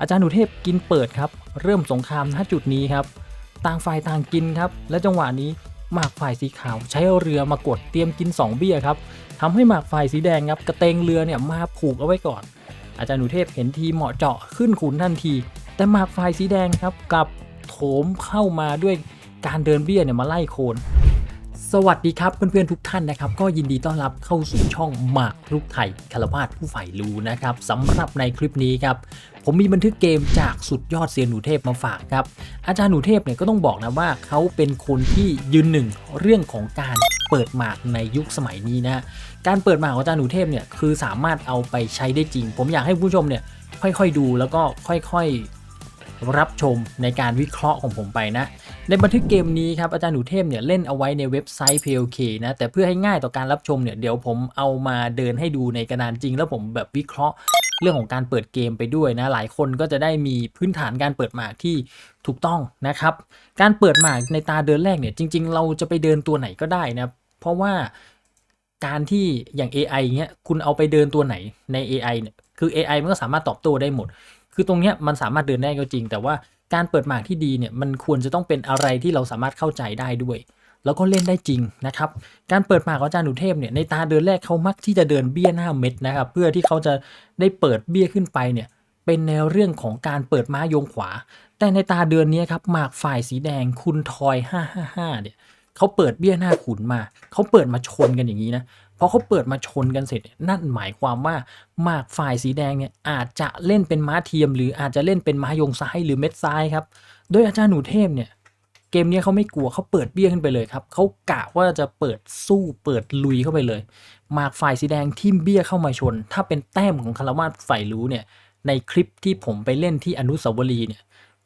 อาจารย์หนูเทพกินเปิดครับ เริ่มสงครามณจุดนี้ครับ ต่างฝ่ายต่างกินครับ และจังหวะนี้หมากฝ่ายสีขาวใช้เรือมากดเตรียมกิน 2 เบี้ยครับทำให้หมากฝ่ายสีแดงครับกระเตงเรือเนี่ยมาผูกเอาไว้ก่อน อาจารย์หนูเทพเห็นทีเหมาะเจาะขึ้นขุนทันที แต่หมากฝ่ายสีแดงครับกลับโถมเข้ามาด้วยการเดินเบี้ยเนี่ยมาไล่โคน สวัสดีครับเพื่อนๆทุกท่านนะครับ ก็ยินดีต้อนรับเข้าสู่ช่องหมากรุกไทยคารวาสผู้ใฝ่รู้นะครับสำหรับในคลิปนี้ครับผมมีบันทึกเกมจากสุดยอดเซียนหนูเทพมาฝากครับอาจารย์หนูเทพเนี่ยก็ต้องบอกนะว่าเขาเป็นคนที่ยืนหนึ่งเรื่องของการเปิดหมากในยุคสมัยนี้นะการเปิดหมากของอาจารย์หนูเทพเนี่ยคือสามารถเอาไปใช้ได้จริง ผมอยากให้ผู้ชมเนี่ยค่อยๆดูแล้วก็ค่อยๆรับชมในการวิเคราะห์ของผมไปนะ ในบันทึกเกมนี้ครับอาจารย์หนูเทพเนี่ยเล่นเอาไว้ในเว็บไซต์ PLK นะแต่เพื่อให้ง่ายต่อการรับชมเนี่ยเดี๋ยวผมเอามาเดินให้ดูในกระดานจริง แล้วผมแบบวิเคราะห์เรื่องของการเปิดเกมไปด้วยนะหลายคนก็จะได้มีพื้นฐานการเปิดหมากที่ถูกต้องนะครับการเปิดหมากในตาเดินแรกเนี่ยจริง ๆ เราจะไปเดินตัวไหนก็ได้นะเพราะว่าการที่อย่าง AI เงี้ยคุณเอาไปเดินตัวไหนใน AI เนี่ยคือ AI มันก็สามารถตอบโต้ได้หมด คือตรงเนี้ยมันสามารถเดินได้ก็จริง แต่ว่า การเปิดหมากที่ดีเนี่ยมันควรจะต้องเป็นอะไรที่เราสามารถเข้าใจได้ด้วย แล้วก็เล่นได้จริงนะครับ การเปิดหมากของอาจารย์หนูเทพเนี่ยในตาเดินแรกเขามักที่จะเดินเบี้ยหน้าเม็ดนะครับ เพื่อที่เขาจะได้เปิดเบี้ยขึ้นไปเนี่ยเป็นแนวเรื่องของการเปิดม้าโยงขวา แต่ในตาเดือนนี้ครับหมากฝ่ายสีแดงคุณทอย 555เนี่ยเขาเปิดเบี้ยหน้าขุนมา เขาเปิดมาชนกันอย่างนี้นะ พอเขาเปิดมาชนกันเสร็จ นั่นหมายความว่ามากฝ่ายสีแดงเนี่ยอาจจะเล่นเป็นม้าเทียม หรืออาจจะเล่นเป็นม้ายงซ้ายหรือเม็ดซ้ายครับโดยอาจารย์หนูเทพเนี่ยเกมนี้เขาไม่กลัวเขาเปิดเบี้ยขึ้นไปเลยครับเขากะว่าจะเปิดสู้เปิดลุยเข้าไปเลยมากฝ่ายสีแดงทิมเบี้ยเข้ามาชน ถ้าเป็นแต้มของคารวาสฝ่ายรู้เนี่ยในคลิปที่ผมไปเล่นที่อนุสาวรีย์เนี่ย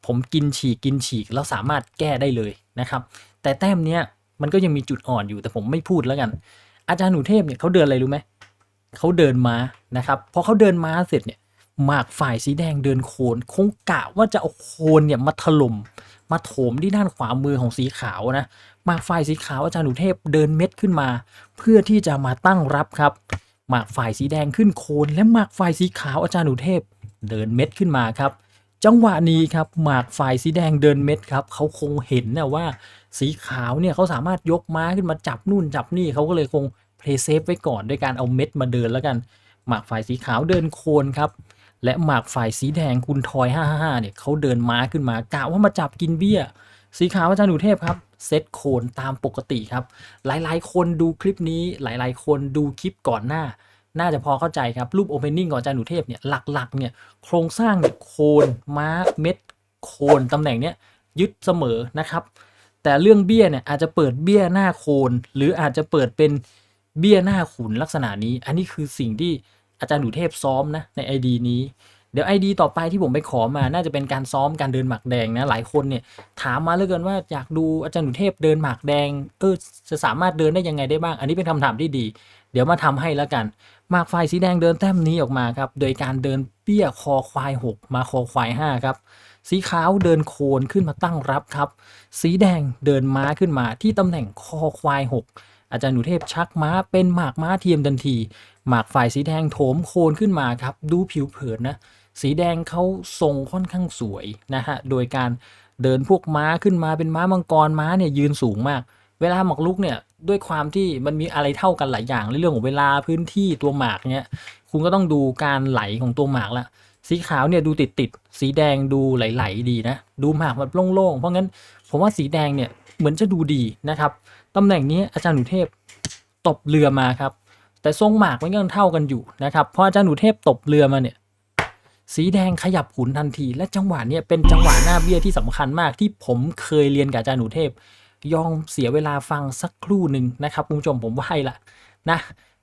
ผมกินฉีกกินฉีกแล้วสามารถแก้ได้เลยนะครับ แต่แต้มเนี้ยมันก็ยังมีจุดอ่อนอยู่แต่ผมไม่พูดแล้วกัน อาจารย์หนูเทพเนี่ยเขาเดินอะไรรู้ไหมเขาเดินม้านะครับพอเขาเดินม้าเสร็จเนี่ยหมากฝ่ายสีแดงเดินโคนคงกะว่าจะเอาโคนเนี่ยมาถล่มมาโถมที่ด้านขวามือของสีขาวนะหมากฝ่ายสีขาวอาจารย์หนูเทพเดินเม็ดขึ้นมา เพื่อที่จะมาตั้งรับครับหมากฝ่ายสีแดงขึ้นโคน และหมากฝ่ายสีขาวอาจารย์หนูเทพเดินเม็ดขึ้นมาครับ จังหวะนี้ครับหมากฝ่ายสีแดงเดินเม็ดครับเขาคงเห็นนะว่าสีขาวเนี่ยเขาสามารถยกม้าขึ้นมาจับนู่นจับนี่เขาก็เลยคงเพลย์เซฟไว้ก่อนด้วยการเอาเม็ดมาเดินแล้วกัน หมากฝ่ายสีขาวเดินโคนครับและหมากฝ่ายสีแดงคุณทอย 555 เนี่ยเขาเดินม้าขึ้นมากะว่ามาจับกินเบี้ย สีขาวอาจารย์หนูเทพครับเซตโคนตามปกติครับ หลายๆ คนดูคลิปนี้หลายๆ คนดูคลิปก่อนหน้า น่าจะพอเข้าใจครับรูปโอเพนนิ่งของอาจารย์หนูเทพเนี่ยหลักๆเนี่ยโครงสร้างเนี่ยโคนม้าเม็ดโคนตำแหน่งเนี้ยยึดเสมอนะครับ แต่เรื่องเบี้ยเนี่ยอาจจะเปิดเบี้ยหน้าโคน หรืออาจจะเปิดเป็นเบี้ยหน้าขุนลักษณะนี้ อันนี้คือสิ่งที่อาจารย์หนูเทพซ้อมนะใน ID นี้เดี๋ยว ID ต่อไปที่ผมไปขอมา น่าจะเป็นการซ้อมการเดินหมากแดงนะ หลายคนเนี่ยถามมาเหลือเกินว่าอยากดูอาจารย์หนูเทพเดินหมากแดง เออจะสามารถเดินได้ยังไงได้บ้าง อันนี้เป็นคำถามที่ดี เดี๋ยวมาทำให้แล้วกัน มากฝ่ายสีแดงเดินแต้มนี้ออกมาครับ โดยการเดินเปี้ยคอควาย 6 มาคอควาย 5 ครับ สีขาวเดินโคนขึ้นมาตั้งรับครับ สีแดงเดินม้าขึ้นมาที่ตำแหน่งคอควาย 6 อาจารย์หนูเทพชักม้าเป็นหมากม้าเทียมทันที หมากฝ่ายสีแดงโถมโคนขึ้นมาครับ ดูผิวเผินนะ สีแดงเขาทรงค่อนข้างสวยนะฮะ โดยการเดินพวกม้าขึ้นมาเป็นม้ามังกรม้าเนี่ยยืนสูงมาก เวลาหมากลุกเนี่ยด้วยความที่มันมีอะไรเท่ากันหลายอย่างในเรื่องของเวลาพื้นที่ตัวหมากเนี่ยคุณก็ต้องดูการไหลของตัวหมากละสีขาวเนี่ยดูติดติดสีแดงดูไหลๆดีนะ ดูหมากแบบโล่งๆ เพราะงั้นผมว่าสีแดงเนี่ยเหมือนจะดูดีนะครับตำแหน่งนี้อาจารย์หนูเทพตบเรือมาครับ แต่ทรงหมากมันยังเท่ากันอยู่นะครับเพราะอาจารย์หนูเทพตบเรือมาเนี่ยสีแดงขยับขุนทันที และจังหวะเนี่ยเป็นจังหวะหน้าเบี้ยที่สำคัญมากที่ผมเคยเรียนกับอาจารย์หนูเทพ ยอมเสียเวลาฟังสักครู่หนึ่งนะครับคุณผู้ชมผมว่าให้ละนะ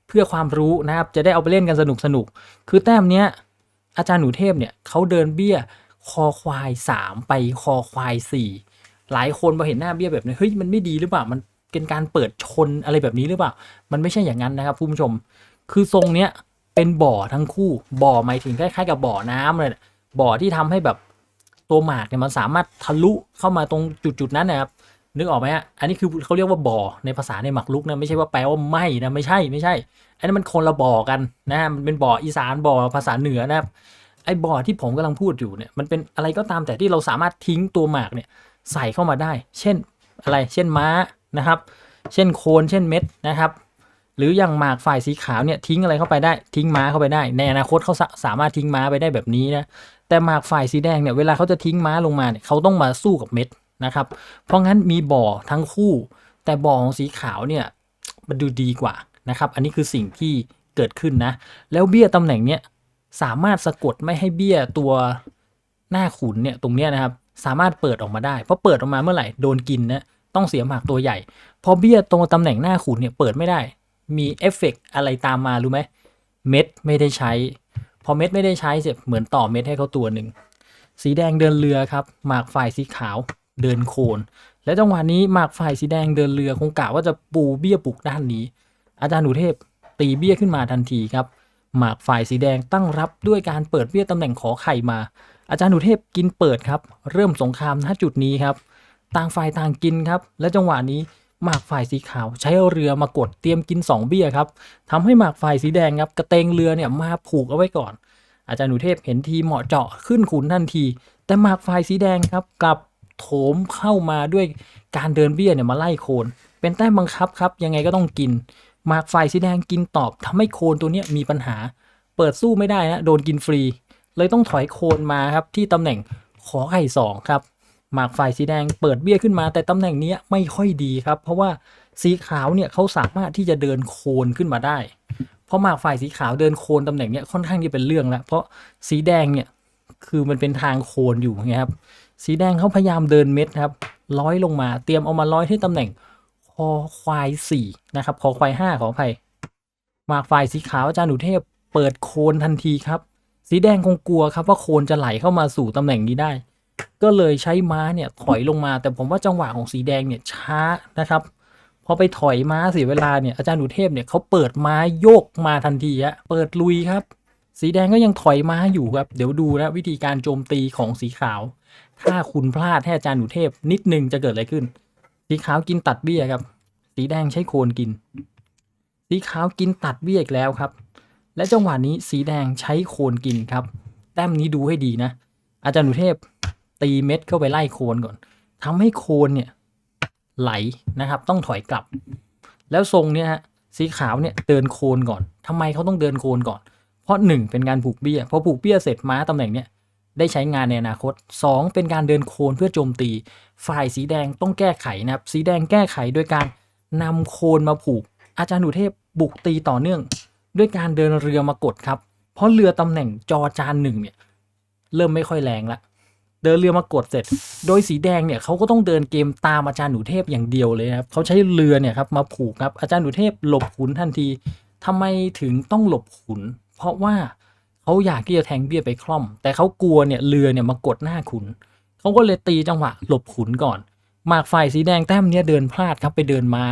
เพื่อความรู้นะครับจะได้เอาไปเล่นกันสนุกสนุกคือแต้มเนี้ยอาจารย์หนูเทพเนี่ยเขาเดินเบี้ยคอควายสามไปคอควายสี่หลายคนพอเห็นหน้าเบี้ยแบบนี้เฮ้ยมันไม่ดีหรือเปล่ามันเป็นการเปิดชนอะไรแบบนี้หรือเปล่า มันไม่ใช่อย่างนั้นนะครับคุณผู้ชม คือทรงเนี้ยเป็นบ่อทั้งคู่ บ่อหมายถึงคล้ายๆกับบ่อน้ำเลยบ่อที่ทำให้แบบตัวหมากเนี่ยมันสามารถทะลุเข้ามาตรงจุดๆนั้นนะครับ นึกออกไหมฮะอันนี้คือเขาเรียกว่าบ่อในภาษาในหมักลุกนะไม่ใช่ว่าแปลว่าไหมนะไม่ใช่ไม่ใช่ อันนั้มันคนละบ่อกันนะฮะมันเป็นบ่ออีสานบ่อภาษาเหนือนะครับไอ้บอที่ผมกำลังพูดอยู่เนี่ยมันเป็นอะไรก็ตามแต่ที่เราสามารถทิ้งตัวหมากเนี่ยใส่เข้ามาได้ เช่นอะไรเช่นม้านะครับ เช่นโคนเช่นเม็ดนะครับ หรืออย่างหมากฝ่ายสีขาวเนี่ยทิ้งอะไรเข้าไปได้ทิ้งม้าเข้าไปได้ ในอนาคตเขาสามารถทิ้งม้าไปได้แบบนี้นะแต่หมากฝ่ายสีแดงเนี่ยเวลาเขาจะทิ้งม้าลงมาเนี่ยเขาต้องมาสู้กับเม็ด นะครับ เพราะงั้นมีบ่อทั้งคู่ แต่บ่อของสีขาวเนี่ยมันดูดีกว่านะครับ อันนี้คือสิ่งที่เกิดขึ้นนะ แล้วเบี้ยตำแหน่งเนี่ยสามารถสะกดไม่ให้เบี้ยตัวหน้าขุนเนี่ยตรงเนี้ยนะครับสามารถเปิดออกมาได้เพราะเปิดออกมาเมื่อไหร่โดนกินนะต้องเสียหมากตัวใหญ่ พอเบี้ยตรงตำแหน่งหน้าขุนเนี่ยเปิดไม่ได้ มีเอฟเฟกต์อะไรตามมารู้ไหมเม็ดไม่ได้ใช้ พอเม็ดไม่ได้ใช้เสร็จเหมือนต่อเม็ดให้เขาตัวหนึ่งสีแดงเดินเรือครับ หมากฝ่ายสีขาว เดินโคน และจังหวะนี้หมากฝ่ายสีแดงเดินเรือคงกะว่าจะปูเบี้ยปลูกด้านนี้ อาจารย์หนูเทพตีเบี้ยขึ้นมาทันทีครับ หมากฝ่ายสีแดงตั้งรับด้วยการเปิดเบี้ยตำแหน่งขอไข่มา อาจารย์หนูเทพกินเปิดครับ เริ่มสงครามณจุดนี้ครับ ต่างฝ่ายต่างกินครับ และจังหวะนี้หมากฝ่ายสีขาวใช้เรือมากดเตรียมกินสองเบี้ยครับทำให้หมากฝ่ายสีแดงครับกระเตงเรือเนี่ยมาผูกเอาไว้ก่อน อาจารย์หนูเทพเห็นทีเหมาะเจาะขึ้นขุนทันที แต่หมากฝ่ายสีแดงครับกลับ โถมเข้ามาด้วยการเดินเบี้ยเนี่ยมาไล่โคน เป็นแต้มบังคับครับ ยังไงก็ต้องกินหมากฝ่ายสีแดงกินตอบทำให้โคนตัวเนี้ยมีปัญหา เปิดสู้ไม่ได้นะโดนกินฟรี เลยต้องถอยโคนมาครับที่ตำแหน่งขอไข่สองครับหมากฝ่ายสีแดงเปิดเบี้ยขึ้นมา แต่ตำแหน่งนี้ไม่ค่อยดีครับ เพราะว่าสีขาวเนี่ยเขาสามารถที่จะเดินโคนขึ้นมาได้ เพราะหมากฝ่ายสีขาวเดินโคนตำแหน่งเนี้ยค่อนข้างที่เป็นเรื่องแล้วเพราะสีแดงเนี่ย คือมันเป็นทางโคนอยู่ไงครับ สีแดงเขาพยายามเดินเม็ดครับ ร้อยลงมา เตรียมเอามาร้อยที่ตำแหน่งคอควายสี่นะครับคอควายห้าขออภัยหมากฝ่ายสีขาวอาจารย์หนูเทพเปิดโคนทันทีครับ สีแดงคงกลัวครับว่าโคนจะไหลเข้ามาสู่ตำแหน่งนี้ได้ ก็เลยใช้ม้าเนี่ยถอยลงมา แต่ผมว่าจังหวะของสีแดงเนี่ยช้านะครับพอไปถอยม้าเสียเวลาเนี่ยอาจารย์หนูเทพเนี่ยเขาเปิดม้าโยกมาทันทีฮะเปิดลุยครับ สีแดงก็ยังถอยมาอยู่ครับ เดี๋ยวดูนะวิธีการโจมตีของสีขาว ถ้าคุณพลาดให้อาจารย์หนูเทพ นิดนึงจะเกิดอะไรขึ้น สีขาวกินตัดเบี้ยครับ สีแดงใช้โคนกิน สีขาวกินตัดเบี้ยอีกแล้วครับ และจังหวะนี้สีแดงใช้โคนกินครับ แต้มนี้ดูให้ดีนะ อาจารย์หนูเทพตีเม็ดเข้าไปไล่โคนก่อนทำให้โคนเนี่ยไหลนะครับ ต้องถอยกลับ แล้วทรงเนี่ยฮะสีขาวเนี่ยเดินโคนก่อนทำไมเขาต้องเดินโคนก่อน เพราะหนึ่งเป็นการผูกเบี้ยพอผูกเบี้ยเสร็จม้าตำแหน่งเนี่ยได้ใช้งานในอนาคตสองเป็นการเดินโคนเพื่อโจมตี ฝ่ายสีแดงต้องแก้ไขนะครับ สีแดงแก้ไขโดยการนำโคนมาผูก อาจารย์หนูเทพบุกตีต่อเนื่อง ด้วยการเดินเรือมากดครับ เพราะเรือตำแหน่งจอจานหนึ่งเนี่ยเริ่มไม่ค่อยแรงละ เดินเรือมากดเสร็จ โดยสีแดงเนี่ยเขาก็ต้องเดินเกมตามอาจารย์หนูเทพอย่างเดียวเลยครับเขาใช้เรือเนี่ยครับมาผูกครับอาจารย์หนูเทพหลบขุนทันทีทำไมถึงต้องหลบขุน เพราะว่าเขาอยากที่จะแทงเบี้ยไปคล่อม แต่เขากลัวเนี่ยเรือเนี่ยมากดหน้าขุนเขาก็เลยตีจังหวะหลบขุนก่อนหมากฝ่ายสีแดงแต้มเนี่ยเดินพลาดครับไปเดินมา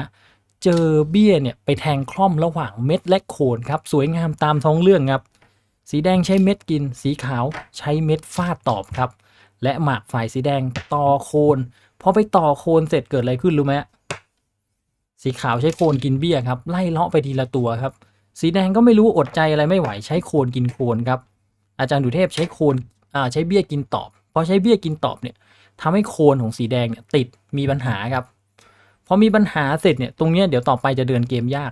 เจอเบี้ยเนี่ยไปแทงคล่อมระหว่างเม็ดและโคนครับสวยงามตามท้องเรื่องครับ สีแดงใช้เม็ดกิน สีขาวใช้เม็ดฟาดตอบครับ และหมากฝ่ายสีแดงต่อโคนพอไปต่อโคนเสร็จเกิดอะไรขึ้นรู้ไหมสีขาวใช้โคนกินเบี้ยครับ ไล่เลาะไปทีละตัวครับ สีแดงก็ไม่รู้อดใจอะไรไม่ไหวใช้โคนกินโคนครับ อาจารย์ดุเทพใช้โคนอ่าใช้เบี้ยกินตอบพอใช้เบี้ยกินตอบเนี่ยทำให้โคนของสีแดงเนี่ยติดมีปัญหาครับ พอมีปัญหาเสร็จเนี่ยตรงเนี้ยเดี๋ยวต่อไปจะเดินเกมยาก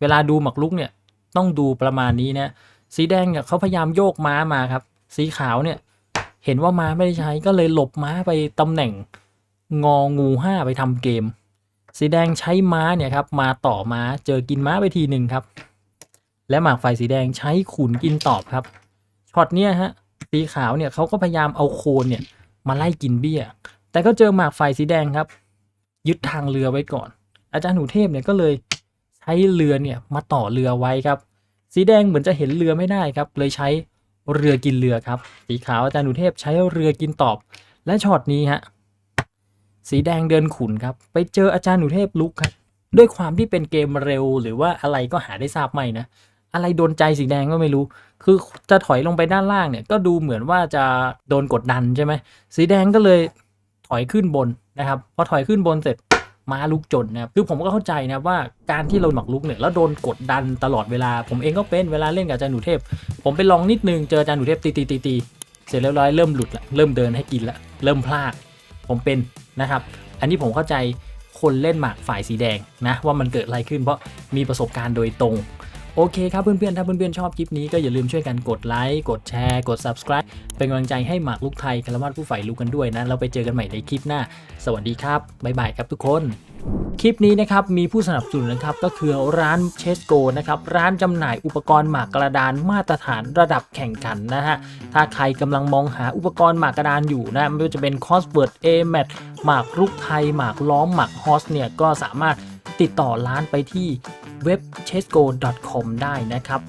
เวลาดูหมักลุกเนี่ยต้องดูประมาณนี้นะสีแดงเนี่ยเขาพยายามโยกม้ามาครับ สีขาวเนี่ยเห็นว่าม้าไม่ได้ใช้ก็เลยหลบม้าไปตำแหน่งงองูห้าไปทำเกม สีแดงใช้ม้าเนี่ยครับมาต่อม้าเจอกินม้าไปทีหนึ่งครับ และหมากฝ่ายสีแดงใช้ขุนกินตอบครับช็อตเนี้ยฮะสีขาวเนี่ยเขาก็พยายามเอาโคนเนี่ยมาไล่กินเบี้ย แต่ก็เจอหมากฝ่ายสีแดงครับ ยึดทางเรือไว้ก่อน อาจารย์หนูเทพเนี่ยก็เลยใช้เรือเนี่ยมาต่อเรือไว้ครับ สีแดงเหมือนจะเห็นเรือไม่ได้ครับ เลยใช้เรือกินเรือครับ สีขาวอาจารย์หนูเทพใช้เรือกินตอบ และช็อตนี้ฮะสีแดงเดินขุนครับ ไปเจออาจารย์หนูเทพลุกครับด้วยความที่เป็นเกมเร็วหรือว่าอะไรก็หาได้ทราบไม่นะ อะไรโดนใจสีแดงก็ไม่รู้ คือจะถอยลงไปด้านล่างเนี่ยก็ดูเหมือนว่าจะโดนกดดันใช่ไหมสีแดงก็เลยถอยขึ้นบนนะครับพอถอยขึ้นบนเสร็จม้าลุกจนนะครับคือผมก็เข้าใจนะว่าการที่เราหมักลุกเนี่ยแล้วโดนกดดันตลอดเวลา ผมเองก็เป็นเวลาเล่นกับอาจารย์หนูเทพ ผมไปลองนิดนึงเจออาจารย์หนูเทพตีตีตีตีเสร็จเรียบร้อยเริ่มหลุดละเริ่มเดินให้กินละเริ่มพลาดผมเป็นนะครับ อันนี้ผมเข้าใจคนเล่นหมากฝ่ายสีแดงนะว่ามันเกิดอะไรขึ้นเพราะมีประสบการณ์โดยตรง โอเคครับเพื่อนๆ ถ้าเพื่อนๆ ชอบคลิปนี้ก็อย่าลืมช่วยกันกดไลค์ กดแชร์ กด subscribe เป็นกำลังใจให้หมากลุกไทยคารวาสผู้ใฝ่ลุกกันด้วยนะ เราไปเจอกันใหม่ในคลิปหน้า สวัสดีครับ บ๊ายบายครับทุกคน คลิปนี้นะครับ มีผู้สนับสนุนนะครับ ก็คือร้านเชสโกนะครับ ร้านจำหน่ายอุปกรณ์หมากกระดานมาตรฐานระดับแข่งขันนะฮะ ถ้าใครกำลังมองหาอุปกรณ์หมากกระดานอยู่นะ ไม่ว่าจะเป็นคอสเวิร์ดเอแมทหมากรุกไทย หมากล้อม หมากฮอสเนี่ย ก็สามารถติดต่อร้านไปที่ ว็บ c h e s s g o c o m ได้นะครับ